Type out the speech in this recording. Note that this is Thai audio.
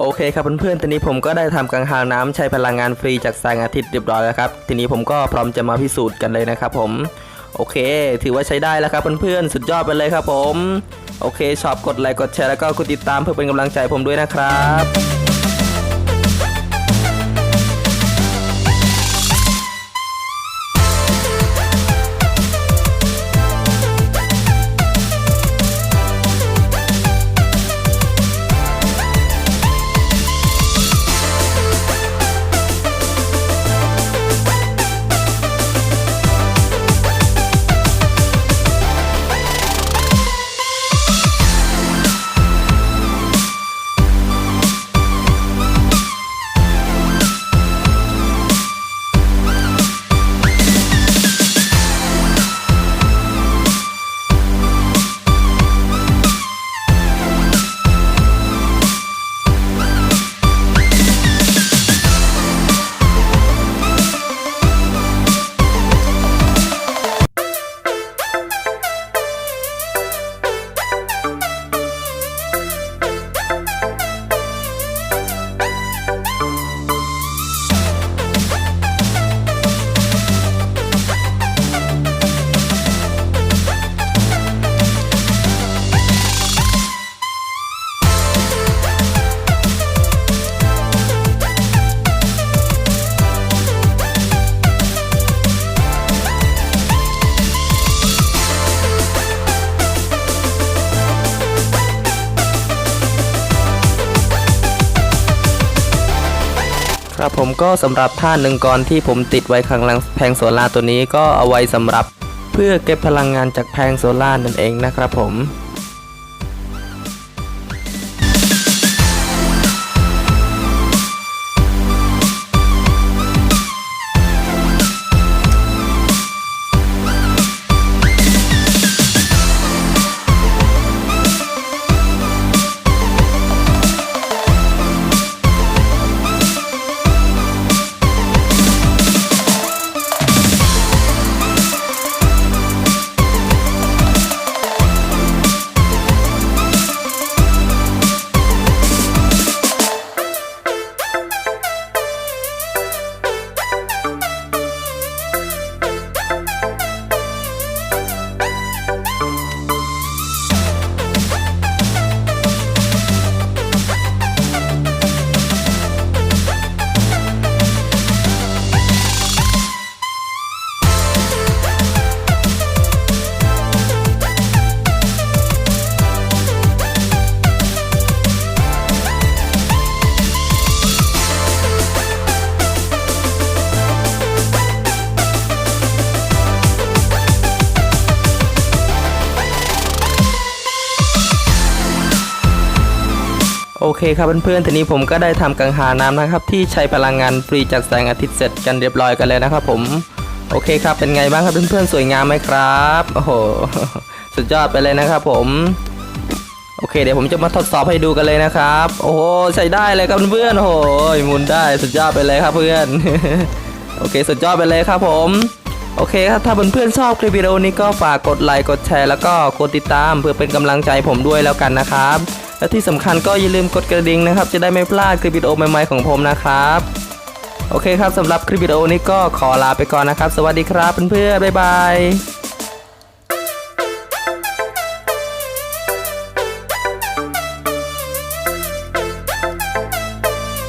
โอเคครับเพื่อนๆตอนนี้ผมก็ได้ทำกังหันน้ำใช้พลังงานฟรีจากแสงอาทิตย์เรียบร้อยแล้วครับ ทีนี้ผมก็พร้อมจะมาพิสูจน์กันเลยนะครับผม โอเค ถือว่าใช้ได้แล้วครับเพื่อนๆ สุดยอดไปเลยครับผม โอเค ชอบกดไลค์ กดแชร์แล้วก็กดติดตามเพื่อเป็นกำลังใจผมด้วยนะครับ ครับผมก็สำหรับท่าหนึ่งกรที่ผมติดไว้ข้างหลังแผงโซลาร์ตัวนี้ก็เอาไว้สำหรับ เพื่อเก็บพลังงานจากแผงโซลาร์นั่นเองนะครับผม อเคครับเพื่อนๆ ทีนี้ผมก็ได้ทำกังหาน้ำนะครับ ที่ใช้พลังงานฟรีจากแสงอาทิตย์เสร็จกันเรียบร้อยกันเลยนะครับผม โอเคครับ เป็นไงบ้างครับเพื่อนๆ สวยงามไหมครับ โอ้โห สุดยอดไปเลยนะครับผม โอเค เดี๋ยวผมจะมาทดสอบให้ดูกันเลยนะครับ โอ้โห ใช้ได้เลยครับเพื่อนๆ โอ้โหหมุนได้สุดยอดไปเลยครับเพื่อน โอเค สุดยอดไปเลยครับผมโอเคครับ ถ้าเพื่อนๆชอบคลิปวิดีโอนี้ก็ฝากกดไลค์ กดแชร์ แล้วก็กดติดตามเพื่อเป็นกำลังใจผมด้วยแล้วกันนะครับ และที่สำคัญก็อย่าลืมกดกระดิ่งนะครับ จะได้ไม่พลาดคลิปวิดีโอใหม่ๆของผมนะครับ โอเคครับสำหรับคลิปวิดีโอนี้ก็ขอลาไปก่อนนะครับ สวัสดีครับเพื่อนๆบ๊ายบาย